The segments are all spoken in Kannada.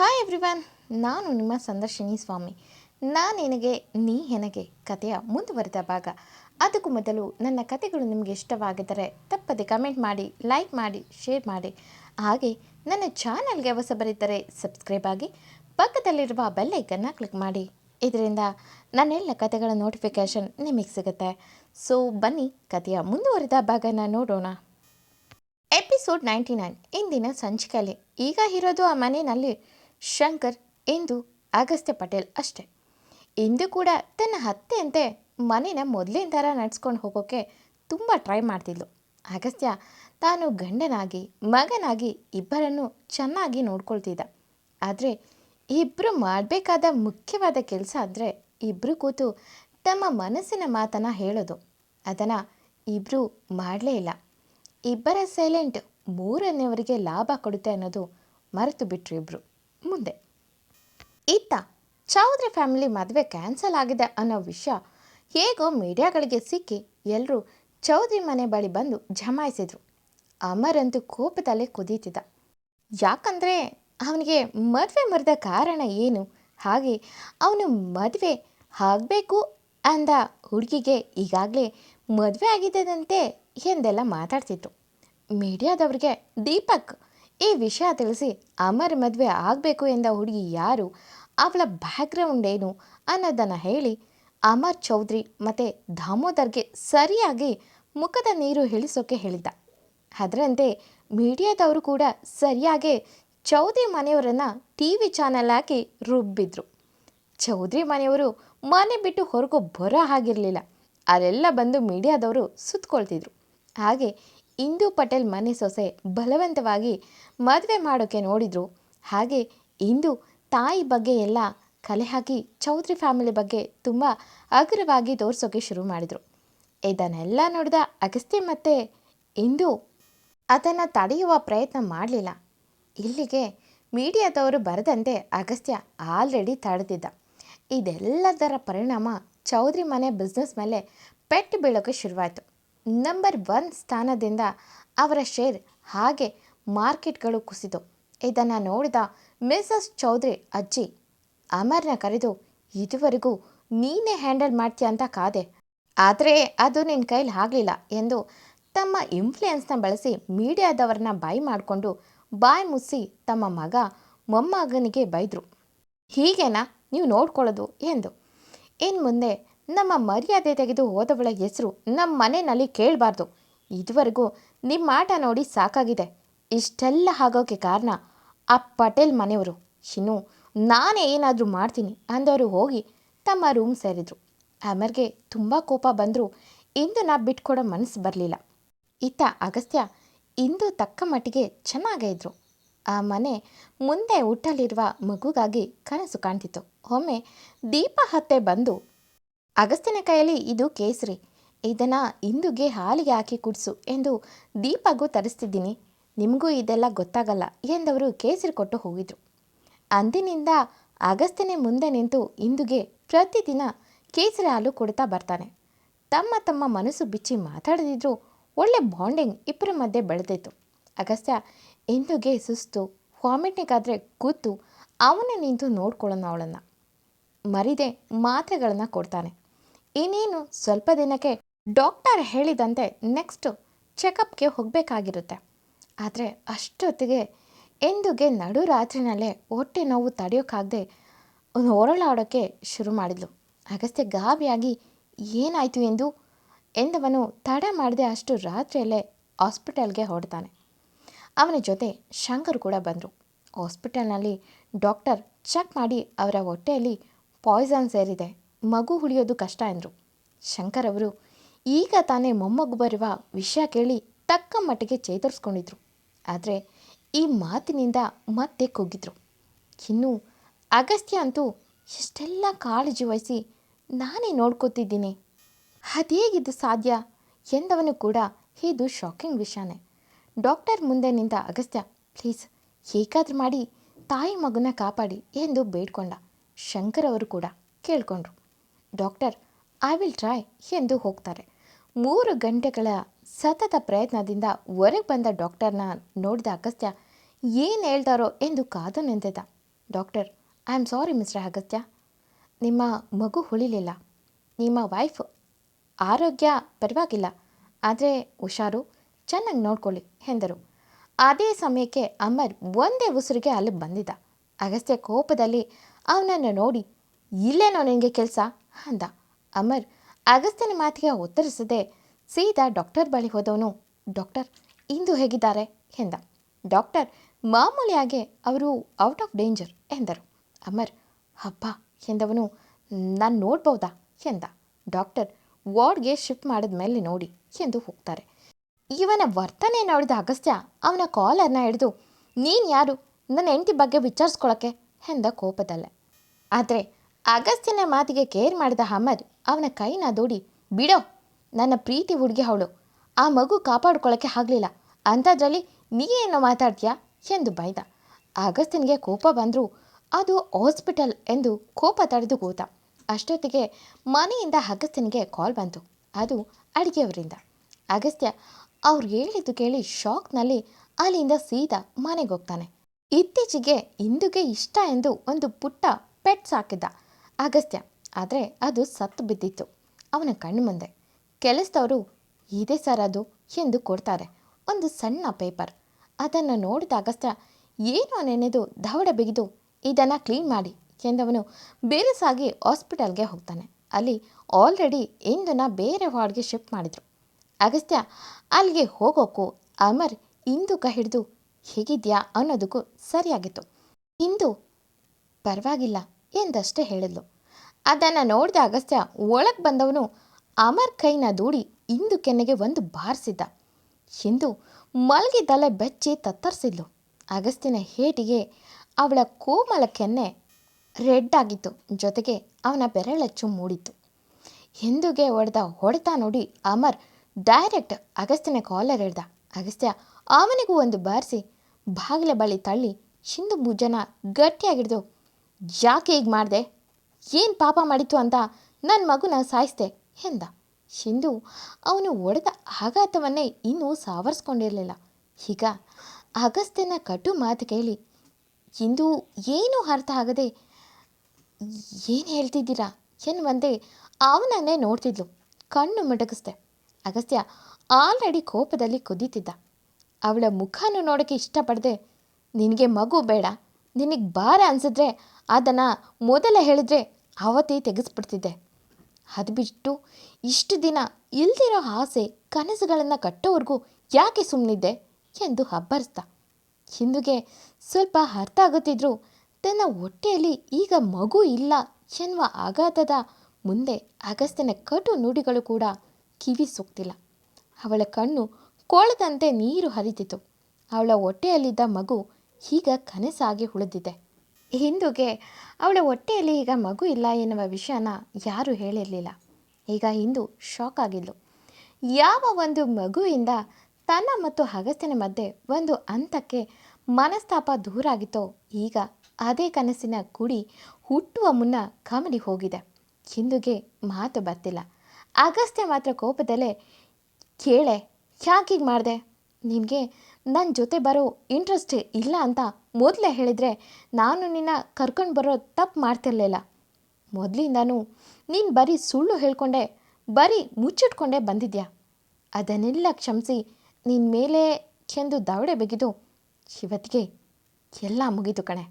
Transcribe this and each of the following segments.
ಹಾಯ್ ಎವ್ರಿವನ್ ನಾನು ನಿಮ್ಮ ಸಂದರ್ಶಿನಿ ಸ್ವಾಮಿ. ನಾನು ನಿನಗೆ, ನೀ ಹೆನಗೆ ಕಥೆಯ ಮುಂದುವರೆದ ಭಾಗ. ಅದಕ್ಕೂ ಮೊದಲು ನನ್ನ ಕಥೆಗಳು ನಿಮಗೆ ಇಷ್ಟವಾಗಿದ್ದರೆ ತಪ್ಪದೆ ಕಮೆಂಟ್ ಮಾಡಿ ಲೈಕ್ ಮಾಡಿ ಶೇರ್ ಮಾಡಿ. ಹಾಗೆ ನನ್ನ ಚಾನಲ್ಗೆ ಹೊಸಬರಿದ್ದರೆ ಸಬ್ಸ್ಕ್ರೈಬ್ ಆಗಿ, ಪಕ್ಕದಲ್ಲಿರುವ ಬೆಲ್ಲೈಕನ್ನು ಕ್ಲಿಕ್ ಮಾಡಿ. ಇದರಿಂದ ನನ್ನೆಲ್ಲ ಕಥೆಗಳ ನೋಟಿಫಿಕೇಷನ್ ನಿಮಗೆ ಸಿಗುತ್ತೆ. ಸೊ ಬನ್ನಿ ಕಥೆಯ ಮುಂದುವರೆದ ಭಾಗನ ನೋಡೋಣ. ಎಪಿಸೋಡ್ ನೈಂಟಿ ನೈನ್ ಇಂದಿನ ಸಂಚಿಕೆಯಲ್ಲಿ. ಈಗ ಇರೋದು ಆ ಮನೆಯಲ್ಲಿ ಶಂಕರ್ ಇಂದು ಅಗಸ್ತ್ಯ ಪಟೇಲ್ ಅಷ್ಟೆ. ಇಂದು ಕೂಡ ತನ್ನ ಹತ್ತೆಯಂತೆ ಮನೇನ ಮೊದಲಿನ ಥರ ನಡ್ಸ್ಕೊಂಡು ಹೋಗೋಕ್ಕೆ ತುಂಬ ಟ್ರೈ ಮಾಡ್ತಿದ್ಲು. ಅಗಸ್ತ್ಯ ತಾನು ಗಂಡನಾಗಿ, ಮಗನಾಗಿ ಇಬ್ಬರನ್ನು ಚೆನ್ನಾಗಿ ನೋಡ್ಕೊಳ್ತಿದ್ದ. ಆದರೆ ಇಬ್ಬರು ಮಾಡಬೇಕಾದ ಮುಖ್ಯವಾದ ಕೆಲಸ ಅಂದರೆ ಇಬ್ಬರು ಕೂತು ತಮ್ಮ ಮನಸ್ಸಿನ ಮಾತನ್ನು ಹೇಳೋದು. ಅದನ್ನು ಇಬ್ಬರು ಮಾಡಲೇ ಇಲ್ಲ. ಇಬ್ಬರ ಸೈಲೆಂಟ್ ಮೂರನೆಯವರಿಗೆ ಲಾಭ ಕೊಡುತ್ತೆ ಅನ್ನೋದು ಮರೆತು ಬಿಟ್ಟರು ಇಬ್ಬರು ಮುಂದೆ. ಈತ ಚೌಧರಿ ಫ್ಯಾಮಿಲಿ ಮದುವೆ ಕ್ಯಾನ್ಸಲ್ ಆಗಿದೆ ಅನ್ನೋ ವಿಷಯ ಹೇಗೋ ಮೀಡಿಯಾಗಳಿಗೆ ಸಿಕ್ಕಿ ಎಲ್ಲರೂ ಚೌಧರಿ ಮನೆ ಬಳಿ ಬಂದು ಜಮಾಯಿಸಿದ್ರು. ಅಮರಂತೂ ಕೋಪದಲ್ಲೇ ಕುದೀತಿದ್ದ. ಯಾಕಂದರೆ ಅವನಿಗೆ ಮದುವೆ ಮರೆದ ಕಾರಣ ಏನು? ಹಾಗೆ ಅವನು ಮದುವೆ ಆಗಬೇಕು ಅಂದ ಹುಡುಗಿಗೆ ಈಗಾಗಲೇ ಮದುವೆ ಆಗಿದ್ದದಂತೆ ಎಂದೆಲ್ಲ ಮಾತಾಡ್ತಿತ್ತು ಮೀಡಿಯಾದವ್ರಿಗೆ ದೀಪಕ್ ಈ ವಿಷಯ ತಿಳಿಸಿ ಅಮರ್ ಮದುವೆ ಆಗಬೇಕು ಎಂದ ಹುಡುಗಿ ಯಾರು? ಅವಳ ಬ್ಯಾಕ್ಗ್ರೌಂಡ್ ಏನು ಅನ್ನೋದನ್ನು ಹೇಳಿ ಅಮರ್ ಚೌಧರಿ ಮತ್ತು ದಾಮೋದರ್ಗೆ ಸರಿಯಾಗಿ ಮುಖದ ನೀರು ಇಳಿಸೋಕೆ ಹೇಳಿದ್ದ. ಅದರಂತೆ ಮೀಡಿಯಾದವರು ಕೂಡ ಸರಿಯಾಗಿ ಚೌಧರಿ ಮನೆಯವರನ್ನು ಟಿ ವಿ ಚಾನಲ್ ಹಾಕಿ ರುಬ್ಬಿದ್ರು. ಚೌಧರಿ ಮನೆಯವರು ಮನೆ ಬಿಟ್ಟು ಹೊರಗೂ ಬರೋ ಹಾಗಿರಲಿಲ್ಲ. ಅಲ್ಲೆಲ್ಲ ಬಂದು ಮೀಡಿಯಾದವರು ಸುತ್ತಕೊಳ್ತಿದ್ರು ಹಾಗೆ ಇಂದು ಪಟೇಲ್ ಮನೆ ಸೊಸೆ ಬಲವಂತವಾಗಿ ಮದುವೆ ಮಾಡೋಕ್ಕೆ ನೋಡಿದ್ರು. ಹಾಗೆ ಇಂದು ತಾಯಿ ಬಗ್ಗೆ ಎಲ್ಲ ಕಲೆ ಹಾಕಿ ಚೌಧರಿ ಫ್ಯಾಮಿಲಿ ಬಗ್ಗೆ ತುಂಬ ಅಗ್ರವಾಗಿ ತೋರಿಸೋಕೆ ಶುರು ಮಾಡಿದರು. ಇದನ್ನೆಲ್ಲ ನೋಡಿದ ಅಗಸ್ತ್ಯ ಮತ್ತೆ ಇಂದು ಅದನ್ನು ತಡೆಯುವ ಪ್ರಯತ್ನ ಮಾಡಲಿಲ್ಲ. ಇಲ್ಲಿಗೆ ಮೀಡಿಯಾದವರು ಬರದಂತೆ ಅಗಸ್ತ್ಯ ಆಲ್ರೆಡಿ ತಡೆದಿದ್ದ. ಇದೆಲ್ಲದರ ಪರಿಣಾಮ ಚೌಧರಿ ಮನೆ ಬಿಸ್ನೆಸ್ ಮೇಲೆ ಪೆಟ್ಟು ಬೀಳೋಕ್ಕೆ ಶುರುವಾಯಿತು. ನಂಬರ್ ಒನ್ ಸ್ಥಾನದಿಂದ ಅವರ ಶೇರ್ ಹಾಗೆ ಮಾರ್ಕೆಟ್ಗಳು ಕುಸಿದು. ಇದನ್ನು ನೋಡಿದ ಮಿಸಸ್ ಚೌಧರಿ ಅಜ್ಜಿ, ಅಮರ್ನ ಕರೆದು, ಇದುವರೆಗೂ ನೀನೇ ಹ್ಯಾಂಡಲ್ ಮಾಡ್ತೀಯ ಅಂತ ಕಾದೆ. ಆದರೆ ಅದು ನಿನ್ನ ಕೈಲಿ ಆಗಲಿಲ್ಲ ಎಂದು ತಮ್ಮ ಇನ್ಫ್ಲುಯೆನ್ಸ್ನ ಬಳಸಿ ಮೀಡಿಯಾದವ್ರನ್ನ ಬಾಯಿ ಮಾಡಿಕೊಂಡು ಬಾಯಿ ಮುಚ್ಚಿ ತಮ್ಮ ಮಗ ಮೊಮ್ಮಗನಿಗೆ ಬೈದರು. ಹೀಗೇನಾ? ನೀವು ನೋಡ್ಕೊಳ್ಳೋದು ಎಂದು. ಇನ್ನು ಮುಂದೆ ನಮ್ಮ ಮರ್ಯಾದೆ ತೆಗೆದು ಹೋದವಳ ಹೆಸರು ನಮ್ಮ ಮನೆಯಲ್ಲಿ ಕೇಳಬಾರ್ದು. ಇದುವರೆಗೂ ನಿಮ್ಮ ಆಟ ನೋಡಿ ಸಾಕಾಗಿದೆ. ಇಷ್ಟೆಲ್ಲ ಆಗೋಕ್ಕೆ ಕಾರಣ ಆ ಪಟೇಲ್ ಮನೆಯವರು. ಇನ್ನು ನಾನೇ ಏನಾದರೂ ಮಾಡ್ತೀನಿ ಅಂದವರು ಹೋಗಿ ತಮ್ಮ ರೂಮ್ ಸೇರಿದರು. ಅಮರ್ಗೆ ತುಂಬ ಕೋಪ ಬಂದರೂ. ಇಂದು ನಾ ಬಿಟ್ಕೊಡೋ ಮನಸ್ಸು ಬರಲಿಲ್ಲ. ಇತ್ತ ಅಗಸ್ತ್ಯ ಇಂದು ತಕ್ಕ ಮಟ್ಟಿಗೆ ಚೆನ್ನಾಗೇ ಇದ್ರು. ಆ ಮನೆ ಮುಂದೆ ಹುಟ್ಟಲಿರುವ ಮಗುಗಾಗಿ ಕನಸು ಕಾಣ್ತಿತ್ತು. ಒಮ್ಮೆ ದೀಪ ಹತ್ತೆ ಬಂದು ಅಗಸ್ತ್ಯನ ಕೈಯಲ್ಲಿ ಇದು ಕೇಸರಿ. ಇದನ್ನು ಇಂದುಗೆ ಹಾಲಿಗೆ ಹಾಕಿ ಕುಡಿಸು ಎಂದು ದೀಪಗೂ ತರಿಸ್ತಿದ್ದೀನಿ. ನಿಮಗೂ ಇದೆಲ್ಲ ಗೊತ್ತಾಗಲ್ಲ ಎಂದವರು ಕೇಸರಿ ಕೊಟ್ಟು ಹೋಗಿದ್ರು. ಅಂದಿನಿಂದ ಅಗಸ್ತ್ಯನೇ ಮುಂದೆ ನಿಂತು ಇಂದುಗೆ ಪ್ರತಿದಿನ ಕೇಸರಿ ಹಾಲು ಕೊಡ್ತಾ ಬರ್ತಾನೆ. ತಮ್ಮ ತಮ್ಮ ಮನಸ್ಸು ಬಿಚ್ಚಿ ಮಾತಾಡದಿದ್ರು ಒಳ್ಳೆ ಬಾಂಡಿಂಗ್ ಇಬ್ಬರ ಮಧ್ಯೆ ಬೆಳೆದಿತ್ತು. ಅಗಸ್ತ್ಯ ಇಂದುಗೆ ಸುಸ್ತು, ವಾಮಿಟ್ನಿಗಾದರೆ ಕೂತು ಅವನೇ ನಿಂತು ನೋಡ್ಕೊಳ್ಳೋಣ ಅವಳನ್ನು. ಮರಿದೆ ಮಾತ್ರೆಗಳನ್ನು ಕೊಡ್ತಾನೆ. ಇನ್ನೇನು ಸ್ವಲ್ಪ ದಿನಕ್ಕೆ ಡಾಕ್ಟರ್ ಹೇಳಿದಂತೆ ನೆಕ್ಸ್ಟು ಚೆಕಪ್ಗೆ ಹೋಗಬೇಕಾಗಿರುತ್ತೆ. ಆದರೆ ಅಷ್ಟೊತ್ತಿಗೆ ಎಂದುಗೆ ನಡು ರಾತ್ರಿನಲ್ಲೇ ಹೊಟ್ಟೆ ನೋವು ತಡೆಯೋಕ್ಕಾಗದೆ ಹೊರಳಾಡೋಕ್ಕೆ ಶುರು ಮಾಡಿದ್ಲು. ಅಗಸ್ತ್ಯ ಗಾಬಿಯಾಗಿ ಏನಾಯಿತು ಎಂದು ಎಂದವನು ತಡ ಮಾಡದೆ ಅಷ್ಟು ರಾತ್ರಿಯಲ್ಲೇ ಹಾಸ್ಪಿಟಲ್ಗೆ ಹೊರಡ್ತಾನೆ. ಅವನ ಜೊತೆ ಶಂಕರ್ ಕೂಡ ಬಂದರು. ಹಾಸ್ಪಿಟಲ್ನಲ್ಲಿ ಡಾಕ್ಟರ್ ಚೆಕ್ ಮಾಡಿ ಅವರ ಹೊಟ್ಟೆಯಲ್ಲಿ ಪಾಯ್ಸನ್ ಸೇರಿದೆ. ಮಗು ಉಳಿಯೋದು ಕಷ್ಟ ಎಂದರು ಶಂಕರ್ ಅವರು, ಈಗ ತಾನೇ ಮೊಮ್ಮಗು ಬರುವ ವಿಷಯ ಕೇಳಿ ತಕ್ಕ ಮಟ್ಟಿಗೆ ಚೇತರಿಸ್ಕೊಂಡಿದ್ರು. ಆದರೆ ಈ ಮಾತಿನಿಂದ ಮತ್ತೆ ಕುಗ್ಗಿದ್ರು ಇನ್ನು ಅಗಸ್ತ್ಯ ಅಂತೂ ಎಷ್ಟೆಲ್ಲ ಕಾಳಜಿ ವಹಿಸಿ ನಾನೇ ನೋಡ್ಕೋತಿದ್ದೀನಿ. ಅದೇಗಿದ್ದು ಸಾಧ್ಯ? ಎಂದವನು ಕೂಡ, ಇದು ಶಾಕಿಂಗ್ ವಿಷಯನೇ. ಡಾಕ್ಟರ್ ಮುಂದೆ ನಿಂತ ಅಗಸ್ತ್ಯ ಪ್ಲೀಸ್ ಹೇಗಾದ್ರೂ ಮಾಡಿ ತಾಯಿ ಮಗುನ ಕಾಪಾಡಿ ಎಂದು ಬೇಡ್ಕೊಂಡ. ಶಂಕರ್ ಅವರು ಕೂಡ ಕೇಳಿಕೊಂಡ್ರು. ಡಾಕ್ಟರ್, ಐ ವಿಲ್ ಟ್ರೈ ಎಂದು ಹೋಗ್ತಾರೆ. ಮೂರು ಗಂಟೆಗಳ ಸತತ ಪ್ರಯತ್ನದಿಂದ ಹೊರಗೆ ಬಂದ ಡಾಕ್ಟರ್ನ ನೋಡಿದ ಅಗಸ್ತ್ಯ, ಏನು ಹೇಳ್ತಾರೋ ಎಂದು ಕಾದು ನಿಂತಿದ್ದ. Doctor, I am sorry mister Agastya. ನಿಮ್ಮ ಮಗು ಉಳಿಲಿಲ್ಲ ನಿಮ್ಮ ವೈಫ್ ಆರೋಗ್ಯ ಪರವಾಗಿಲ್ಲ. ಆದರೆ ಹುಷಾರು, ಚೆನ್ನಾಗಿ ನೋಡ್ಕೊಳ್ಳಿ ಎಂದರು. ಅದೇ ಸಮಯಕ್ಕೆ ಅಮರ್ ಒಂದೇ ಉಸಿರಿಗೆ ಅಲ್ಲಿ ಬಂದಿದ್ದ. ಅಗಸ್ತ್ಯ ಕೋಪದಲ್ಲಿ ಅವನನ್ನು ನೋಡಿ, ಇಲ್ಲೇನೋ ನಿನಗೆ ಕೆಲಸ? ಅಂದ ಅಮರ್ ಅಗಸ್ತ್ಯನ ಮಾತಿಗೆ ಉತ್ತರಿಸದೆ ಸೀದಾ ಡಾಕ್ಟರ್ ಬಳಿ ಹೋದವನು, ಡಾಕ್ಟರ್, ಇಂದು ಹೇಗಿದ್ದಾರೆ? ಎಂದ. ಡಾಕ್ಟರ್, ಮಾಮೂಲಿಯಾಗೆ ಅವರು ಔಟ್ ಆಫ್ ಡೇಂಜರ್, ಎಂದರು. ಅಮರ್ ಹಬ್ಬ ಎಂದವನು, ನಾನು ನೋಡ್ಬೋದಾ? ಎಂದ. ಡಾಕ್ಟರ್, ವಾರ್ಡ್ಗೆ ಶಿಫ್ಟ್ ಮಾಡಿದ ಮೇಲೆ ನೋಡಿ, ಎಂದು ಹೋಗ್ತಾರೆ. ಇವನ ವರ್ತನೆ ನೋಡಿದ ಅಗಸ್ತ್ಯ ಅವನ ಕಾಲರ್ನ ಹಿಡಿದು, ನೀನು ಯಾರು? ನನ್ನ ಹೆಂಡತಿ ಬಗ್ಗೆ ವಿಚಾರಿಸ್ಕೊಳಕ್ಕೆ? ಎಂದ ಕೋಪದಲ್ಲೇ. ಆದರೆ ಅಗಸ್ತ್ಯನ ಮಾತಿಗೆ ಕೇರ್ ಮಾಡಿದ ಹಮ್ಮರ್ ಅವನ ಕೈನ ದೂಡಿ, ಬಿಡೋ, ನನ್ನ ಪ್ರೀತಿ ಹುಡುಗಿ ಅವಳು. ಆ ಮಗು ಕಾಪಾಡ್ಕೊಳ್ಳೋಕ್ಕೆ ಆಗಲಿಲ್ಲ. ಅಂಥದ್ರಲ್ಲಿ ನೀ ಏನೋ ಮಾತಾಡ್ತೀಯಾ? ಎಂದು ಬೈದ. ಅಗಸ್ತ್ಯನಿಗೆ ಕೋಪ ಬಂದರೂ ಅದು ಹಾಸ್ಪಿಟಲ್ ಎಂದು ಕೋಪ ತಡೆದು ಕೂತ. ಅಷ್ಟೊತ್ತಿಗೆ ಮನೆಯಿಂದ ಅಗಸ್ತ್ಯನಿಗೆ ಕಾಲ್ ಬಂತು. ಅದು ಅಡುಗೆಯವರಿಂದ. ಅಗಸ್ತ್ಯ ಅವ್ರು ಹೇಳಿದ್ದು ಕೇಳಿ ಶಾಕ್ನಲ್ಲಿ ಅಲ್ಲಿಂದ ಸೀದಾ ಮನೆಗೆ ಹೋಗ್ತಾನೆ ಇತ್ತೀಚೆಗೆ ಇಂದುಗೆ ಇಷ್ಟ ಎಂದು ಒಂದು ಪುಟ್ಟ ಪೆಟ್ಸ್ ಸಾಕಿದ್ದ ಅಗಸ್ತ್ಯ. ಆದರೆ ಅದು ಸತ್ತು ಬಿದ್ದಿತ್ತು. ಅವನ ಕಣ್ಣು ಮುಂದೆ. ಕೆಲಸದವರು ಇದೆ ಸರ್ ಅದು ಎಂದು ಕೊಡ್ತಾರೆ ಒಂದು ಸಣ್ಣ ಪೇಪರ್. ಅದನ್ನು ನೋಡಿದ ಅಗಸ್ತ್ಯ, ಏನೋ ನೆನೆದು ದವಡ ಬಿಗಿದು ಇದನ್ನು ಕ್ಲೀನ್ ಮಾಡಿ ಎಂದವನು ಬೇರೆಸಾಗಿ ಹಾಸ್ಪಿಟಲ್ಗೆ ಹೋಗ್ತಾನೆ. ಅಲ್ಲಿ ಆಲ್ರೆಡಿ ಇಂದನ ಬೇರೆ ವಾರ್ಡ್ಗೆ ಶಿಫ್ಟ್ ಮಾಡಿದರು. ಅಗಸ್ತ್ಯ, ಅಲ್ಲಿಗೆ ಹೋಗೋಕ್ಕೂ ಅಮರ್ ಇಂದು ಕೈ ಹಿಡಿದು ಹೇಗಿದ್ಯಾ ಅನ್ನೋದಕ್ಕೂ ಸರಿಯಾಗಿತ್ತು. ಇಂದು ಪರವಾಗಿಲ್ಲ. ಎಂದಷ್ಟೇ ಹೇಳಿದ್ಲು. ಅದನ್ನು ನೋಡಿದ ಅಗಸ್ತ್ಯ ಒಳಗೆ ಬಂದವನು ಅಮರ್ ಕೈನ ದೂಡಿ ಇಂದು ಕೆನ್ನೆಗೆ ಒಂದು ಬಾರಿಸಿದ್ದ. ಎಂದು ಮಲಗಿದ್ದಲೆ ಬೆಚ್ಚಿ ತತ್ತರಿಸಿದ್ಲು. ಅಗಸ್ತ್ಯನ ಹೇಟಿಗೆ ಅವಳ ಕೋಮಲ ಕೆನ್ನೆ ರೆಡ್ ಆಗಿತ್ತು. ಜೊತೆಗೆ ಅವನ ಬೆರಳಚ್ಚು ಮೂಡಿತ್ತು. ಹಿಂದುಗೆ ಹೊಡೆದ ಹೊಡೆತ ನೋಡಿ ಅಮರ್ ಡೈರೆಕ್ಟ್ ಅಗಸ್ತ್ಯನ ಕಾಲರ್ ಹಿಡ್ದ ಅಗಸ್ತ್ಯ ಅವನಿಗೂ ಒಂದು ಬಾರಿಸಿ ಬಾಗಿಲ ಬಳಿ ತಳ್ಳಿ ಹಿಂದು ಭುಜನ ಗಟ್ಟಿಯಾಗಿಡ್ದು ಯಾಕೆ ಹೀಗೆ ಮಾಡಿದೆ? ಏನು ಪಾಪ ಮಾಡಿತ್ತು ಅಂತ ನನ್ನ ಮಗುನ ಸಾಯಿಸ್ದೆ ಎಂದ. ಹಿಂದೂ ಅವನು ಒಡೆದ ಆಘಾತವನ್ನೇ ಇನ್ನೂ ಸಾವರಿಸ್ಕೊಂಡಿರಲಿಲ್ಲ. ಈಗ ಅಗಸ್ತ್ಯನ ಕಟು ಮಾತು ಕೇಳಿ, ಇಂದು ಏನೂ ಅರ್ಥ ಆಗದೆ ಏನು ಹೇಳ್ತಿದ್ದೀರಾ? ಎನ್ನುವಂತೆ ಅವನನ್ನೇ ನೋಡ್ತಿದ್ಲು. ಕಣ್ಣು ಮಿಟಕಿಸ್ದೆ ಅಗಸ್ತ್ಯ ಆಲ್ರೆಡಿ ಕೋಪದಲ್ಲಿ ಕುದೀತಿದ್ದ. ಅವಳ ಮುಖನೂ ನೋಡೋಕ್ಕೆ ಇಷ್ಟಪಡದೆ, ನಿನಗೆ ಮಗು ಬೇಡ. ನಿನಗೆ ಭಾರ ಅನಿಸಿದ್ರೆ ಅದನ್ನು ಮೊದಲೇ ಹೇಳಿದ್ರೆ ಅವತ್ತೇ ತೆಗೆಸ್ಬಿಡ್ತಿದ್ದೆ. ಅದು ಬಿಟ್ಟು ಇಷ್ಟು ದಿನ ಇಲ್ದಿರೋ ಆಸೆ ಕನಸುಗಳನ್ನು ಕಟ್ಟೋವರೆಗೂ ಯಾಕೆ ಸುಮ್ಮನಿದ್ದೆ ಎಂದು ಹಬ್ಬರ್ತ ಹಿಂದಿಗೆ ಸ್ವಲ್ಪ ಅರ್ಥ ಆಗುತ್ತಿದ್ದರೂ ತನ್ನ ಹೊಟ್ಟೆಯಲ್ಲಿ ಈಗ ಮಗು ಇಲ್ಲ ಎನ್ನುವ ಆಘಾತದ ಮುಂದೆ ಅಗಸ್ತ್ಯನ ಕಟು ನುಡಿಗಳು ಕೂಡ ಕಿವಿ ಸೂಕ್ತಿಲ್ಲ. ಅವಳ ಕಣ್ಣು ಕೋಳದಂತೆ ನೀರು ಹರಿತಿತ್ತು. ಅವಳ ಹೊಟ್ಟೆಯಲ್ಲಿದ್ದ ಮಗು ಈಗ ಕನಸಾಗಿ ಉಳಿದಿದೆ. ಹಿಂದುಗೆ, ಅವಳ ಹೊಟ್ಟೆಯಲ್ಲಿ ಈಗ ಮಗು ಇಲ್ಲ ಎನ್ನುವ ವಿಷಯನ ಯಾರೂ ಹೇಳಿರಲಿಲ್ಲ. ಈಗ ಹಿಂದೂ ಶಾಕ್ ಆಗಿದ್ಲು. ಯಾವ ಒಂದು ಮಗುವಿಂದ ತನ್ನ ಮತ್ತು ಅಗಸ್ತ್ಯನ ಮಧ್ಯೆ ಒಂದು ಹಂತಕ್ಕೆ ಮನಸ್ತಾಪ ದೂರ ಆಗಿತ್ತೋ, ಈಗ ಅದೇ ಕನಸಿನ ಗುಡಿ ಹುಟ್ಟುವ ಮುನ್ನ ಕಾಮಿಡಿ ಹೋಗಿದೆ. ಹಿಂದೂಗೆ ಮಾತು ಬರ್ತಿಲ್ಲ. ಅಗಸ್ತ್ಯ ಮಾತ್ರ ಕೋಪದಲ್ಲೇ, ಕೇಳೆ ಯಾಕೀಗ ಮಾಡಿದೆ? ನಿನಗೆ ನನ್ನ ಜೊತೆ ಬರೋ ಇಂಟ್ರೆಸ್ಟ್ ಇಲ್ಲ ಅಂತ ಮೊದಲೇ ಹೇಳಿದರೆ ನಾನು ನಿನ್ನ ಕರ್ಕೊಂಡು ಬರೋ ತಪ್ಪು ಮಾಡ್ತಿರ್ಲಿಲ್ಲ. ಮೊದಲಿಂದನೂ ನೀನು ಬರೀ ಸುಳ್ಳು ಹೇಳ್ಕೊಂಡೆ, ಬರೀ ಮುಚ್ಚಿಟ್ಕೊಂಡೇ ಬಂದಿದ್ಯಾ? ಅದನ್ನೆಲ್ಲ ಕ್ಷಮಿಸಿ ನಿನ್ನ ಮೇಲೆ ಕೆಂದು ದಾವಡೆ ಬಗಿದು ಇವತ್ತಿಗೆ ಎಲ್ಲ ಮುಗೀತು ಕಣೆ.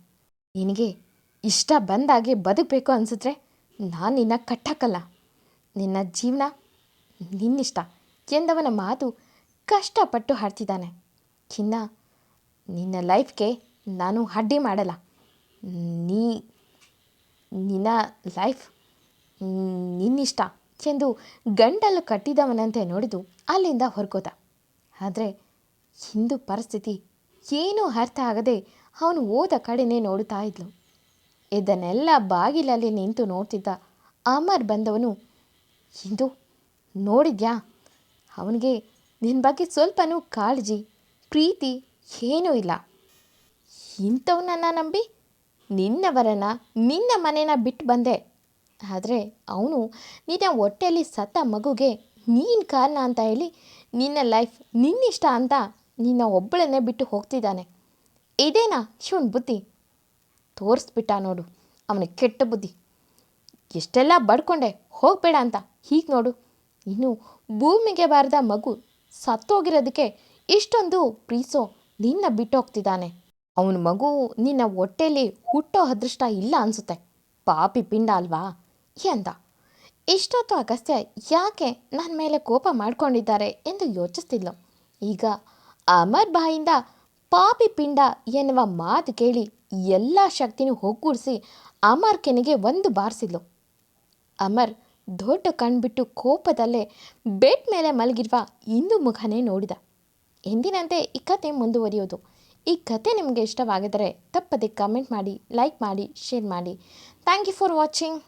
ನಿನಗೆ ಇಷ್ಟ ಬಂದಾಗೆ ಬದುಕಬೇಕು ಅನಿಸಿದ್ರೆ ನಾನು ನಿನ್ನ ಕಟ್ಟಾಕಲ್ಲ. ನಿನ್ನ ಜೀವನ ನಿನ್ನಿಷ್ಟ ಎಂದವನ ಮಾತು ಕಷ್ಟಪಟ್ಟು ಹಾಡ್ತಿದ್ದಾನೆ. ಚಿನ್ನ, ನಿನ್ನ ಲೈಫ್ಗೆ ನಾನು ಅಡ್ಡಿ ಮಾಡಲ್ಲ. ನೀ, ನಿನ್ನ ಲೈಫ್, ನಿನ್ನಿಷ್ಟ ಎಂದು ಗಂಡಲು ಕಟ್ಟಿದವನಂತೆ ನೋಡಿದು ಅಲ್ಲಿಂದ ಹೊರಗೋದ ಆದರೆ ಹಿಂದು ಪರಿಸ್ಥಿತಿ ಏನೂ ಅರ್ಥ ಆಗದೆ ಅವನು ಹೋದ ಕಡೆನೇ ನೋಡುತ್ತಾ ಇದ್ಲು. ಇದನ್ನೆಲ್ಲ ಬಾಗಿಲಲ್ಲಿ ನಿಂತು ನೋಡ್ತಿದ್ದ ಅಮರ್ ಬಂದವನು, ಹಿಂದು, ನೋಡಿದ್ಯಾ? ಅವನಿಗೆ ನಿನ್ನ ಬಗ್ಗೆ ಸ್ವಲ್ಪನೂ ಕಾಳಜಿ ಪ್ರೀತಿ ಏನೂ ಇಲ್ಲ. ಇಂಥವ್ನನ್ನ ನಂಬಿ ನಿನ್ನವರನ್ನ ನಿನ್ನ ಮನೇನ ಬಿಟ್ಟು ಬಂದೆ. ಆದರೆ ಅವನು ನಿನ್ನ ಹೊಟ್ಟೆಯಲ್ಲಿ ಸತ್ತ ಮಗುಗೆ ನೀನು ಕಾರಣ ಅಂತ ಹೇಳಿ ನಿನ್ನ ಲೈಫ್ ನಿನ್ನಿಷ್ಟ ಅಂತ ನಿನ್ನ ಒಬ್ಬಳನ್ನೇ ಬಿಟ್ಟು ಹೋಗ್ತಿದ್ದಾನೆ. ಇದೇನಾ ಶಿವನ್ ಬುದ್ಧಿ? ತೋರಿಸ್ಬಿಟ್ಟ ನೋಡು ಅವನ ಕೆಟ್ಟ ಬುದ್ಧಿ. ಎಷ್ಟೆಲ್ಲ ಬಡ್ಕೊಂಡೆ, ಹೋಗಬೇಡ ಅಂತ. ಹೀಗೆ ನೋಡು. ಇನ್ನು ಭೂಮಿಗೆ ಬಾರದ ಮಗು ಸತ್ತೋಗಿರೋದಕ್ಕೆ ಇಷ್ಟೊಂದು ಪ್ರೀಸೋ ನಿನ್ನ ಬಿಟ್ಟೋಗ್ತಿದ್ದಾನೆ. ಅವನ ಮಗು ನಿನ್ನ ಹೊಟ್ಟೆಯಲ್ಲಿ ಹುಟ್ಟೋ ಅದೃಷ್ಟ ಇಲ್ಲ ಅನಿಸುತ್ತೆ. ಪಾಪಿ ಪಿಂಡ ಅಲ್ವಾ? ಎಂದ. ಇಷ್ಟೊತ್ತು ಅಗಸ್ತ್ಯ ಯಾಕೆ ನನ್ನ ಮೇಲೆ ಕೋಪ ಮಾಡಿಕೊಂಡಿದ್ದಾರೆ ಎಂದು ಯೋಚಿಸ್ತಿದ್ಲು. ಈಗ ಅಮರ್ ಬಾಯಿಂದ ಪಾಪಿ ಪಿಂಡ ಎನ್ನುವ ಮಾತು ಕೇಳಿ ಎಲ್ಲ ಶಕ್ತಿನೂ ಒಗ್ಗೂಡಿಸಿ ಅಮರ್ ಕೆನೆಗೆ ಒಂದು ಬಾರಿಸಿದ್ಲು ಅಮರ್ ದೊಡ್ಡ ಕಣ್ಬಿಟ್ಟು ಕೋಪದಲ್ಲೇ ಬೆಡ್ ಮೇಲೆ ಮಲಗಿರುವ ಇಂದು ಮುಖನೇ ನೋಡಿದ. ಎಂದಿನಂತೆ ಈ ಕತೆ ಮುಂದುವರಿಯೋದು ಈ ಕತೆ ನಿಮಗೆ ಇಷ್ಟವಾಗಿದ್ದರೆ ತಪ್ಪದೆ ಕಮೆಂಟ್ ಮಾಡಿ ಲೈಕ್ ಮಾಡಿ ಶೇರ್ ಮಾಡಿ. Thank you for watching